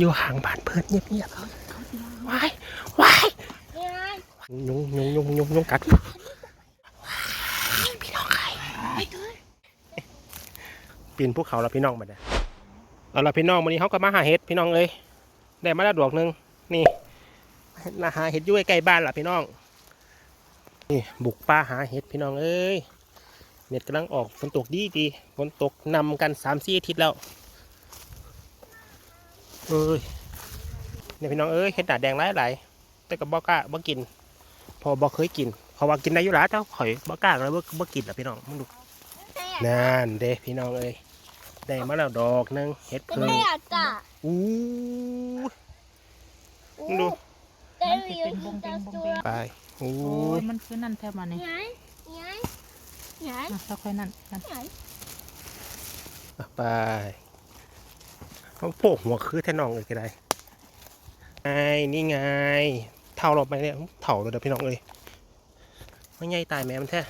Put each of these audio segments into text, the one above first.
อยู่ห่างบ้านเพิ่อนเงียบๆวายวายยุงยุงยุงยุงยุงกัดวายพี่น้องใครปีนภูเขาแล้วพี่น้องมาเด้อเอาละพี่น้องวันนี้เขาก็มาหาเห็ดพี่น้องเอ้ยได้มาแล้วดอกหนึ่งนี่มาหาเห็ดอยู่ใกล้บ้านล่ะพี่น้อง นี่บุกป่าหาเห็ดพี่น้องเอ้ยเน็ตกำลังออกฝนตกดีดีฝนตกนำกันสามสี่อาทิตย์แล้ว เอ้ยเนี่ยพี่น้องเอ้ยเห็ดหนาแดงหลายหลายๆแต่ก็บอกล้าบ่กิน พอบ่เคยกินเขาว่ากินได้อยู่แล้วแต่ข่อยบ่กล้าเลยบ่บ่กินอะพี่น้องมึงดูนั่นเด้พี่น้องเอ้ยได้มาแล้วดอกหนึงเห็ดไม่เพิ่งได้อะจ้ะอู้มึงดูได้วิวกินตาตัวไปอู้โอ้ยมันคือนั่นแทบมานี่ไหนไหนไหนอะแล้วค่อยนั่นนั่นไหนอะไป เขาโป่งหัวคือแท่น้องเลยก็ได้ไงนี่ไง เท่าเราไปเนี่ยเท่าเลยเด้อพี่น้องเอ้ยไม่ไงตายแม่มันแท้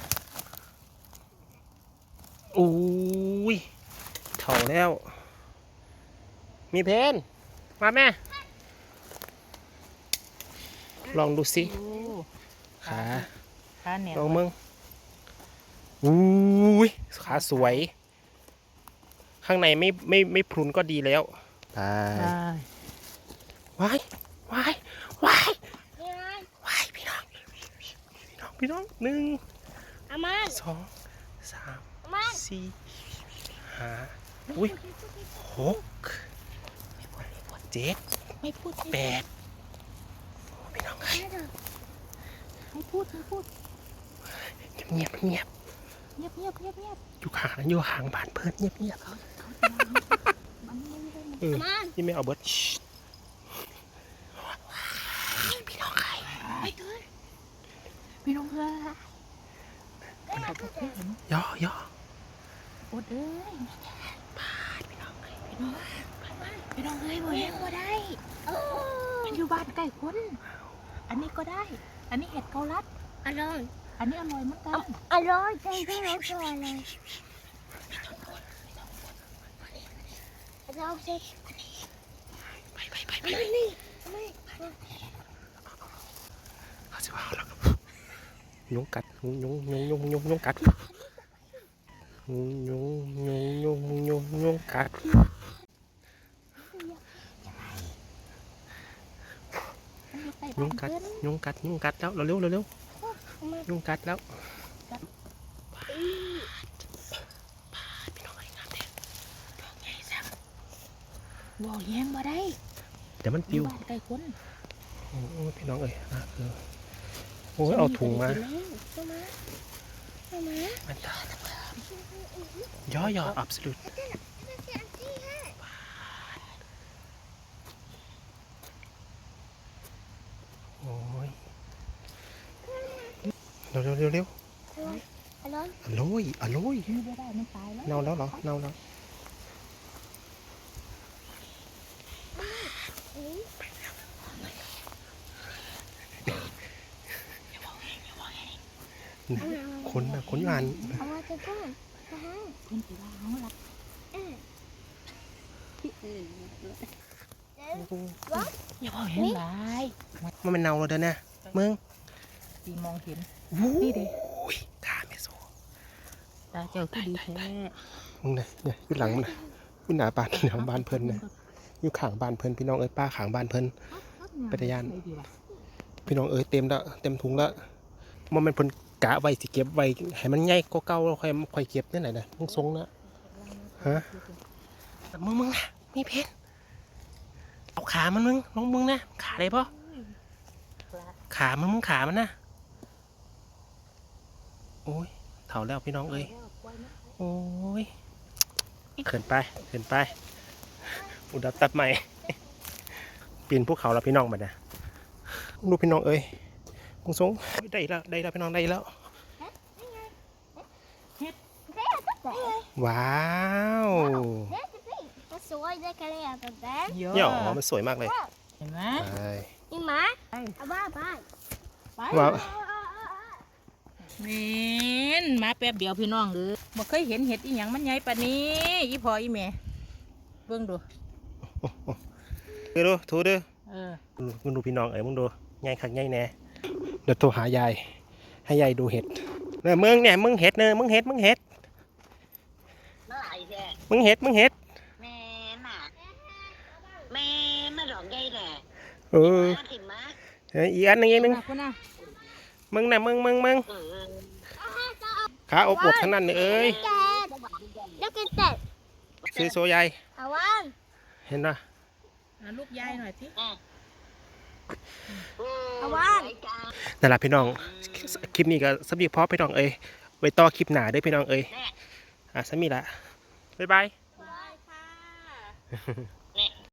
อุ้ยเท่าแล้ว มีเพนมาแม่ ลองดูสิโอ้ขาขาเหนียวลองมึงอุ้ยขาสวย ข้างในไม่ไม่ไม่พรุนก็ดีแล้ว ไปได้ว้ายว้ายว้ายนี่ไงว้ายพี่น้อง พี่น้อง พี่น้องหนึ่งอามันสองสามอามันสี่ห้าอุ้ยหกเจ็ดไม่พูดแปดโอ้พี่น้องเอ้ยไม่พูดไม่พูดเงียบเงียบเงียบเงียบเงียบเงียบอยู่ห่างอยู่ห่างบ้านเพื่อนเงียบเงียบมันไม่ได้ เอออามันนี่ไม่เอาเบิร์ดพี่น้องใครพี่น้องเอ้ยย่อย่ออดเอ้ยพี่น้องใครพี่น้องพี่น้องเอ้ยบ่เห็นบ่ได้โอ้มันอยู่บ้านใกล้คนอันนี้ก็ได้ อันนี้เห็ดเกาลัดอร่อยอันนี้อร่อยเหมือนกันอร่อยใจที่เราตัวอะไรเราสิ ไปไปไปไป ไม่นี่ไม่ เขาจะว่าเรายุ งกัดยุงยุงยุงยุงยุงยุงกัดยุงยุงยุงยุงยุงยุงกัดมันอยู่ใต้ยุ บ่แย้งบ่ได้เดี๋ยวมันอปิยู่วบ้านใกล้คนโอ้ยพี่น้องเอ้ยอะเออโอ้ยเอาถุงมาอามาอามามันตาย่อย่อ absolute โอ้ยเร็วเร็วเร็วเร็วอร่อยอร่อยอร่อยอยู่บ่ได้มันตายแล้วเน่าแล้วเหรอเน่าแล้ว คนนะคนอ่านเอามาจะก้อนมาให้เพิ่นสิว่าเฮาล่ะอย่าบอกเห็นหลายมันเป็นเนาแล้วเด้อเนี่ยมึงสีมองเห็นวู้นี่ดิยตาไม่โซตาเจ้าคือดีแท้มึงเนี่ยเนี่ยยู่หลังมันน่ะยู่หน้าบ้านหลังบ้านเพิ่นเนี่ยอยู่ข้างบ้านเพิ่นพี่น้องเอ้ยป้าข้างบ้านเพิ่นไปตะย่านพี่น้องเอ้ยเต็มล้วเต็มถุงล้วมันเป็นเพิ่น กะไว้สิเก็บไว้ให้มันใหญ่กว่าเก่าแล้วค่อยค่อยเก็บนี่ไหนนะมึงทรงนะฮะมึงมึงนะมีเพชรเอาขามันมึงลองมึงนะขาได้ปะขามันมึงขามันนะโอ้ยเถาแล้วพี่น้องเอ้ยโอ้ยเขินไปเขินไป อุดับตัดใหม่ปีนภูเขาแล้วพี่น้องมาเนี่ยดูพี่น้องเอ้ย มึงทรงได้แล้วได้แล้วพี่น้องได้แล้วว้าวมันสวยได้แค่ไหนอะแต่แต่เยอะเนี่ยอ๋อมันสวยมากเลยเห็นไหมใช่นี่หมาไปเอาบ้าบ้าไปว้าวเมนมาแป๊บเดียวพี่น้องเด้อบ่เคยเห็นเห็ดอีหยังมันใหญ่ปานนี้อีพ่ออีแม่เบิ่งดูดูดูถูดูเออมึงดูพี่น้องเอ้ยมึงดูง่ายคักง่ายแน่ เดี๋ยวโทรหายาย ให้ยายดูเห็ดเนี่ยมึงเนี่ยมึงเห็ดเนอะมึงเห็ดมึงเห็ดเมื่อไหร่แกมึงเห็ดมึงเห็ดแม่น่ะแม่มาดอกไงแหละเออมาถิ่มมาเอ้ยอีกอันหนึงอีกอันหนึงน่ะคุณน่ะมึงน่ะมึงมึงมึงเออขาอบอวบทั้งนั้นเนี่ยเอ้ยแกแล้วกินเสร็จซื้อโซยายเอาวันเห็นปะอะลูกยายหน่อยสิ เอาวันนั่นแหละพี่น้อง คลิปนี้ก็สำหรับพอพี่น้องเอ้ยไว้ต่อคลิปหน้าเด้วยพี่น้องเอ้ยอะสมีละบ๊ายบาย บายค่ะ